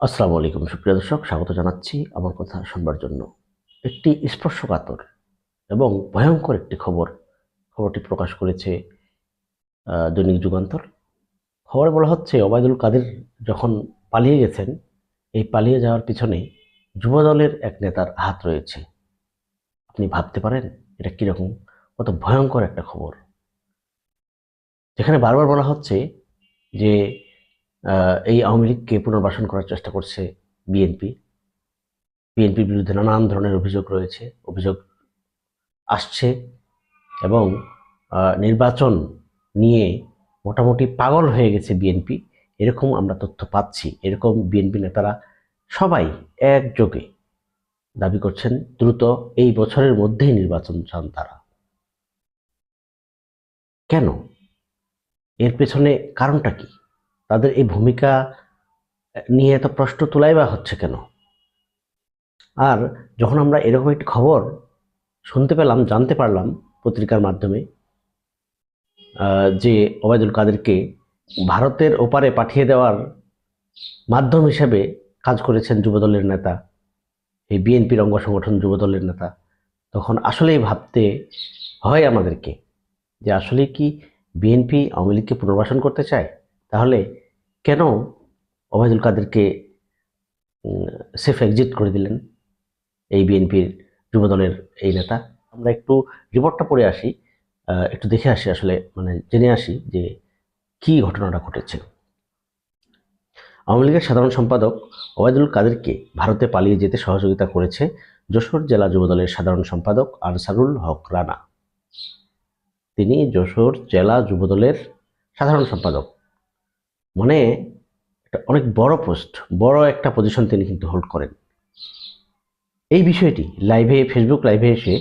আসসালামু আলাইকুম, সুপ্রিয় দর্শক। স্বাগত জানাচ্ছি আমার কথা শুনবার জন্য। একটি স্পর্শকাতর এবং ভয়ঙ্কর একটি খবর, খবরটি প্রকাশ করেছে দৈনিক যুগান্তর। খবরে বলা হচ্ছে, ওবায়দুল কাদের যখন পালিয়ে গেছেন, এই পালিয়ে যাওয়ার পিছনে যুবদলের এক নেতার হাত রয়েছে। আপনি ভাবতে পারেন, এটা কীরকম? কত ভয়ঙ্কর একটা খবর। যেখানে বারবার বলা হচ্ছে যে এই আওয়ামী লীগকে পুনর্বাসন করার চেষ্টা করছে বিএনপি। বিএনপির বিরুদ্ধে নানান ধরনের অভিযোগ রয়েছে, অভিযোগ আসছে এবং নির্বাচন নিয়ে মোটামুটি পাগল হয়ে গেছে বিএনপি। এরকম আমরা তথ্য পাচ্ছি। এরকম বিএনপি নেতারা সবাই একযোগে দাবি করছেন, দ্রুত এই বছরের মধ্যেই নির্বাচন চান তারা। কেন? এর পেছনে কারণটা কি? তাদের এই ভূমিকা নিয়ে এত প্রশ্ন তোলাই বা হচ্ছে কেন? আর যখন আমরা এরকম একটি খবর শুনতে পেলাম, জানতে পারলাম পত্রিকার মাধ্যমে যে ওবায়দুল কাদেরকে ভারতের ওপারে পাঠিয়ে দেওয়ার মাধ্যম হিসেবে কাজ করেছেন যুবদলের নেতা, এই বিএনপির অঙ্গ সংগঠন যুবদলের নেতা, তখন আসলেই ভাবতে হয় আমাদেরকে যে আসলে কি বিএনপি আওয়ামী লীগকে পুনর্বাসন করতে চায়? তাহলে কেন ওবায়দুল কাদেরকে সেফ এক্সিট করে দিলেন এই বিএনপির যুবদলের এই নেতা? আমরা একটু রিপোর্টটা পড়ে আসি একটু দেখে আসি আসলে মানে জেনে আসি যে কি ঘটনাটা ঘটেছে। আওয়ামী লীগের সাধারণ সম্পাদক ওবায়দুল কাদেরকে ভারতে পালিয়ে যেতে সহযোগিতা করেছে যশোর জেলা যুবদলের সাধারণ সম্পাদক আনসারুল হক রানা। তিনি যশোর জেলা যুবদলের সাধারণ সম্পাদক। মানে একটা অনেক বড় পোস্ট বড় একটা পজিশন তিনি কিন্তু হোল্ড করেন। এই বিষয়টি লাইভে ফেসবুক লাইভে এসে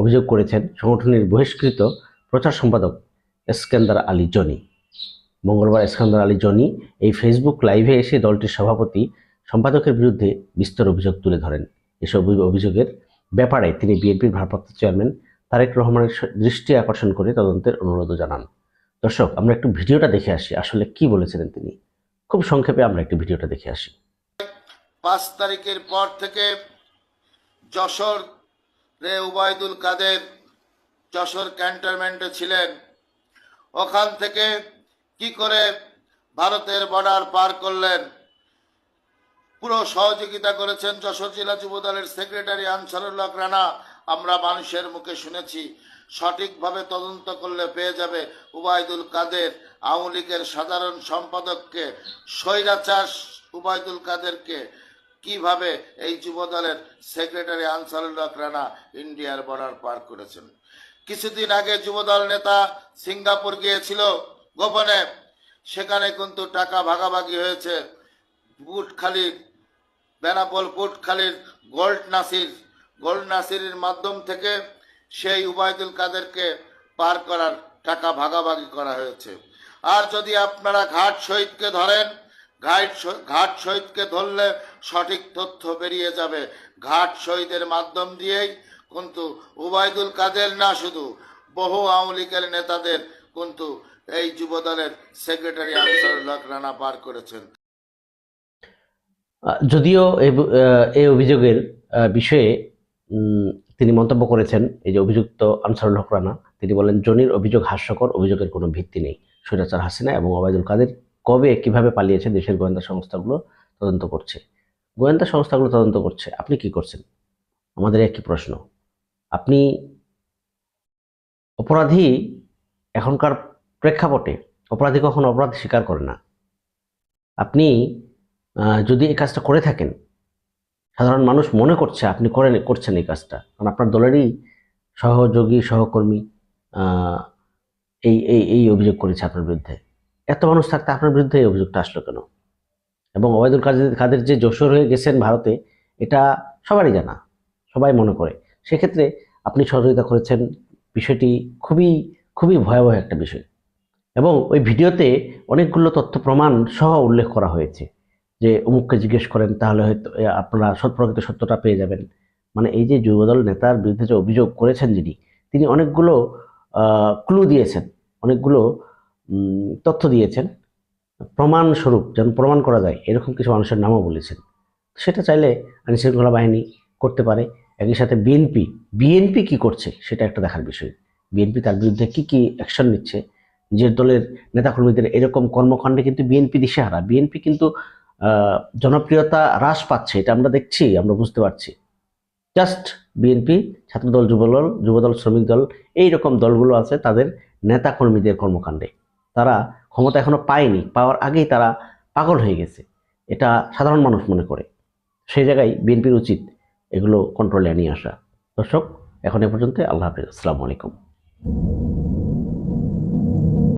অভিযোগ করেছেন সংগঠনের বহিষ্কৃত প্রচার সম্পাদক এসকেন্দার আলী জনি। মঙ্গলবার এসকেন্দার আলী জনি এই ফেসবুক লাইভে এসে দলটির সভাপতি সম্পাদকের বিরুদ্ধে বিস্তর অভিযোগ তুলে ধরেন। এসব অভিযোগের ব্যাপারে তিনি বিএনপির ভারপ্রাপ্ত চেয়ারম্যান তারেক রহমানের দৃষ্টি আকর্ষণ করে তদন্তের অনুরোধ জানান। দর্শক, আমরা একটু ভিডিওটা দেখে আসি, আসলে কি বলেছিলেন তিনি? খুব সংক্ষেপে আমরা একটু ভিডিওটা দেখে আসি। পাঁচ তারিখের পর থেকে যশোর রে উবায়দুল কাদের যশোর ক্যান্টনমেন্টে ছিলেন। ওখান থেকে কি করে ভারতের বর্ডার পার করলেন? পুরো সহযোগিতা করেছেন যশোর জেলা যুবদলের সেক্রেটারি আনসারুল্লাহ রানা। আমরা মানুষের মুখে শুনেছি, সঠিকভাবে তদন্ত করলে পেয়ে যাবে উবায়দুল কাদের, আওয়ামী লীগের সাধারণ সম্পাদককে, স্বৈরাচার উবায়দুল কাদেরকে। কীভাবে এই যুবদলের সেক্রেটারি আনসারুল্লাহ রানা ইন্ডিয়ার বর্ডার পার করেছেন? কিছুদিন আগে যুবদল নেতা সিঙ্গাপুর গিয়েছিল গোপনে। সেখানে কিন্তু টাকা ভাগাভাগি হয়েছে। বুটখালির, বেনাপোল বুটখালির, গোল্ড নাসির গোল্ড নাসিরের মাধ্যম থেকে সেই উবায়দুল কাদেরকে পার করার টাকা ভাগাভাগি করা হয়েছে। আর যদি আপনারা ঘাট শহীদকে ধরেন, ঘাট ঘাট শহীদকে ধরলে সঠিক তথ্য বেরিয়ে যাবে। ঘাট শহীদের মাধ্যম দিয়েই কিন্তু উবায়দুল কাদের না শুধু, বহু আওয়ামী লীগের নেতাদের কিন্তু এই যুবদলের সেক্রেটারি আনসারুল্লাহ রানা পার করেছেন। যদিও এই অভিযোগের বিষয়ে তিনি মন্তব্য করেছেন এই যে অভিযুক্ত আনসারুল হক রানা। তিনি বলেন, জনির অভিযোগ হাস্যকর, অভিযোগের কোনো ভিত্তি নেই। সৈরাচার হাসিনা এবং ওবায়দুল কাদের কবে, কীভাবে পালিয়েছে দেশের গোয়েন্দা সংস্থাগুলো তদন্ত করছে। গোয়েন্দা সংস্থাগুলো তদন্ত করছে। আপনি কি করছেন? আমাদের একই প্রশ্ন। আপনি অপরাধী এখনকার প্রেক্ষাপটে, অপরাধী কখনো অপরাধ স্বীকার করে না। আপনি যদি এই কাজটা করে থাকেন সাধারণ মানুষ মনে করছে, আপনি করেন, করছেন এই কাজটা। কারণ আপনার দলেরই সহযোগী, সহকর্মী এই এই এই অভিযোগ করেছে আপনার বিরুদ্ধে। এত মানুষ থাকতে আপনার বিরুদ্ধে এই অভিযোগটা আসলো কেন? এবং ওবায়দুল কাদের কাদের যে যশোর হয়ে গেছেন ভারতে, এটা সবারই জানা, সবাই মনে করে। সেক্ষেত্রে আপনি সহযোগিতা করেছেন, বিষয়টি খুবই খুবই ভয়াবহ একটা বিষয়। এবং ওই ভিডিওতে অনেকগুলো তথ্য প্রমাণ সহ উল্লেখ করা হয়েছে। যে অমুককে জিজ্ঞেস করেন, তাহলে হয়তো আপনারা প্রকৃত সত্যটা পেয়ে যাবেন। মানে এই যে যুবদল নেতার বিরুদ্ধে যে অভিযোগ করেছেন যিনি, তিনি অনেকগুলো ক্লু দিয়েছেন, অনেকগুলো তথ্য দিয়েছেন। প্রমাণস্বরূপ যেন প্রমাণ করা যায়, এরকম কিছু মানুষের নামও বলেছেন। সেটা চাইলে আইনশৃঙ্খলা বাহিনী করতে পারে। একই সাথে বিএনপি বিএনপি কি করছে, সেটা একটা দেখার বিষয়। বিএনপি তার বিরুদ্ধে কি কি অ্যাকশন নিচ্ছে? নিজের দলের নেতাকর্মীদের এরকম কর্মকাণ্ডে কিন্তু বিএনপি দিশেহারা। বিএনপি কিন্তু জনপ্রিয়তা হ্রাস পাচ্ছে, এটা আমরা দেখছি, আমরা বুঝতে পারছি। জাস্ট বিএনপি ছাত্রদল, যুবদল যুবদল, শ্রমিক দল, এই রকম দলগুলো আছে তাদের নেতাকর্মীদের কর্মকাণ্ডে। তারা ক্ষমতা এখনও পায়নি, পাওয়ার আগেই তারা পাগল হয়ে গেছে। এটা সাধারণ মানুষ মনে করে। সেই জায়গায় বিএনপির উচিত এগুলো কন্ট্রোলে নিয়ে আসা। দর্শক, এখন এ পর্যন্ত আল্লাহ হাফিজ। আসসালামু আলাইকুম।